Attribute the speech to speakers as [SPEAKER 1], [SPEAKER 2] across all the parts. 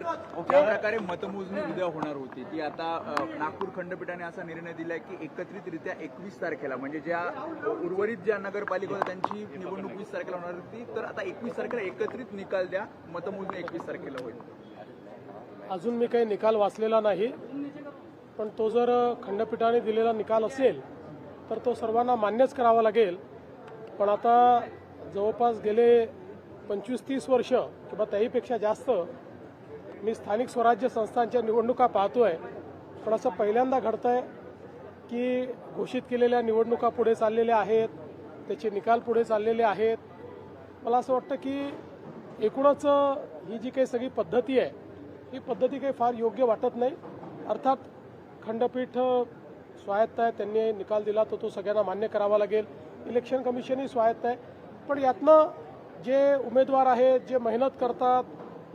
[SPEAKER 1] ज्या प्रकारे मतमोजणी उद्या होणार होती. ती आता नागपूर खंडपीठाने असा निर्णय दिलाय की एकत्रितरित्या एकवीस तारखेला म्हणजे ज्या उर्वरित ज्या नगरपालिका होत्या त्यांची निवडणूक वीस तारखेला होणार होती तर आता एकवीस तारखेला एकत्रित निकाल द्या मतमोजणी एकवीस तारखेला होईल.
[SPEAKER 2] अजून मी काही निकाल वाचलेला नाही पण तो जर खंडपीठाने दिलेला निकाल असेल तर तो सर्वांना मान्यच करावा लागेल. पण आता जवळपास गेले पंचवीस तीस वर्ष किंवा त्याहीपेक्षा जास्त मी स्थानिक स्वराज्य संस्थांच्या निवडणुका पाहतोय पण असं पहिल्यांदा घडतंय की घोषित केलेल्या निवडणुका पुढे चाललेल्या आहेत त्याचे निकाल पुढे चाललेले आहेत. मला असं वाटतं की एकूणच ही जी काही सगळी पद्धती आहे ही पद्धती काही फार योग्य वाटत नाही. अर्थात खंडपीठ स्वायत्त आहे त्यांनी निकाल दिला तर तो सगळ्यांना मान्य करावा लागेल. इलेक्शन कमिशनही स्वायत्त आहे. पण यातनं जे उमेदवार आहेत जे मेहनत करतात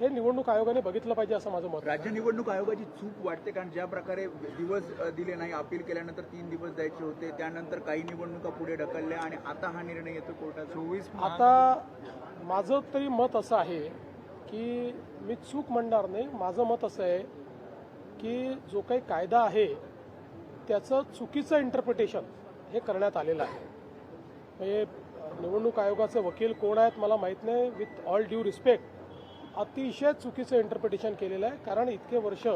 [SPEAKER 2] हे निवडणूक आयोगाने बघितलं पाहिजे असं माझं मत आहे.
[SPEAKER 1] राज्य निवडणूक आयोगाची चूक वाटते कारण ज्या प्रकारे दिवस दिले नाही अपील केल्यानंतर तीन दिवस द्यायचे होते त्यानंतर काही निवडणुका पुढे ढकलल्या आणि आता हा निर्णय येतो कोर्टाचा चोवीस
[SPEAKER 2] आता माझं तरी मत असं आहे की मी चूक म्हणणार नाही. माझं मत असं आहे की जो काही कायदा आहे त्याचं चुकीचं इंटरप्रिटेशन हे करण्यात आलेलं आहे. म्हणजे निवडणूक आयोगाचे वकील कोण आहेत मला माहीत नाही. विथ ऑल ड्यू रिस्पेक्ट अतिशय चुकीचं इंटरप्रिटेशन केलेलं आहे. कारण इतके वर्ष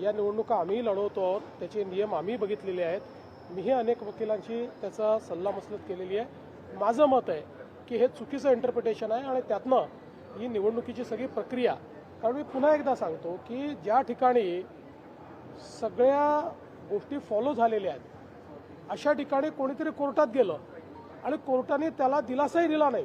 [SPEAKER 2] या निवडणुका आम्ही लढवतो आहोत. त्याचे नियम आम्ही बघितलेले आहेत. मीही अनेक वकिलांशी त्याचा सल्लामसलत केलेली आहे. माझं मत आहे की हे चुकीचं इंटरप्रिटेशन आहे आणि त्यातनं ही निवडणुकीची सगळी प्रक्रिया कारण मी पुन्हा एकदा सांगतो की ज्या ठिकाणी सगळ्या गोष्टी फॉलो झालेल्या आहेत अशा ठिकाणी कोणीतरी कोर्टात गेलं आणि कोर्टाने त्याला दिलासाही दिला नाही.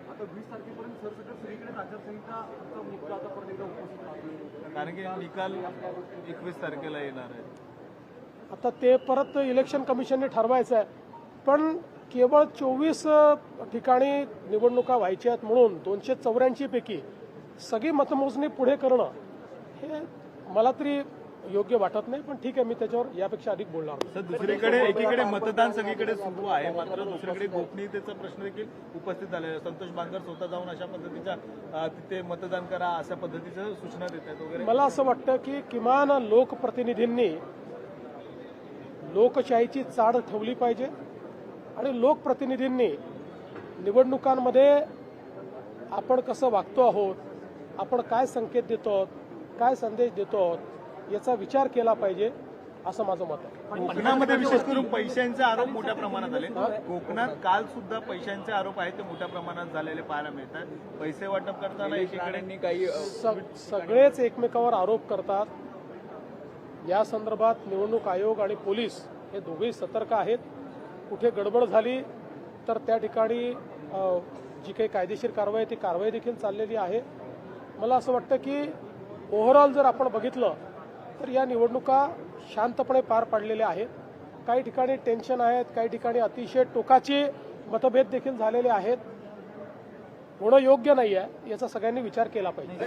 [SPEAKER 3] आता वीस तारखेपर्यंत सरसकट सगळीकडे आचारसंहिताचा मुद्दा आता परत एकदा उपस्थित राहतोय.
[SPEAKER 4] कारण की निकाल एकवीस तारखेला येणार आहे.
[SPEAKER 2] आता ते परत इलेक्शन कमिशनने ठरवायचं आहे. पण केवळ चोवीस ठिकाणी निवडणुका व्हायच्या आहेत म्हणून दोनशे चौऱ्याऐंशी पैकी सगळी मतमोजणी पुढे करणं हे मला तरी योग्य वाटत नाही पण ठीक आहे मी त्याच्यावर यापेक्षा अधिक बोलणार
[SPEAKER 4] दुसरीकडे एकीकडे मतदान सगळीकडे सुरू आहे मात्र दुसरीकडे गोपनीयतेचा प्रश्न देखील उपस्थित झालेला आहे. संतोष बांगर स्वतः जाऊन अशा पद्धतीच्या तिथे मतदान करा अशा पद्धतीच्या सूचना देत आहेत वगैरे.
[SPEAKER 2] मला असं वाटतं की किमान लोकप्रतिनिधींनी लोकशाहीची चाड ठेवली पाहिजे आणि लोकप्रतिनिधींनी निवडणुकांमध्ये आपण कसं वागतो आहोत आपण काय संकेत देतो आहोत काय संदेश देतो आहोत याचा विचार केला पाहिजे असं माझं मत आहे.
[SPEAKER 4] कोकणामध्ये विशेष करून पैशांचे आरोप मोठ्या प्रमाणात आले. कोकणात काल सुद्धा पैशांचे आरोप आहेत ते मोठ्या प्रमाणात झालेले पाहायला मिळतात. पैसे वाटप करताना एकीकडे
[SPEAKER 1] काही
[SPEAKER 2] सगळेच एकमेकावर आरोप करतात. या संदर्भात निवडणूक आयोग आणि पोलीस हे दोघेही सतर्क आहेत. कुठे गडबड झाली तर त्या ठिकाणी जी काही कायदेशीर कारवाई आहे ती कारवाई देखील चाललेली आहे. मला असं वाटतं की ओव्हरऑल जर आपण बघितलं तर या निवडणुका शांतपणे पार पाडलेल्या आहेत. काही ठिकाणी टेन्शन आहेत काही ठिकाणी अतिशय टोकाचे मतभेद देखील झालेले आहेत. होणं योग्य नाही आहे याचा सगळ्यांनी विचार केला पाहिजे.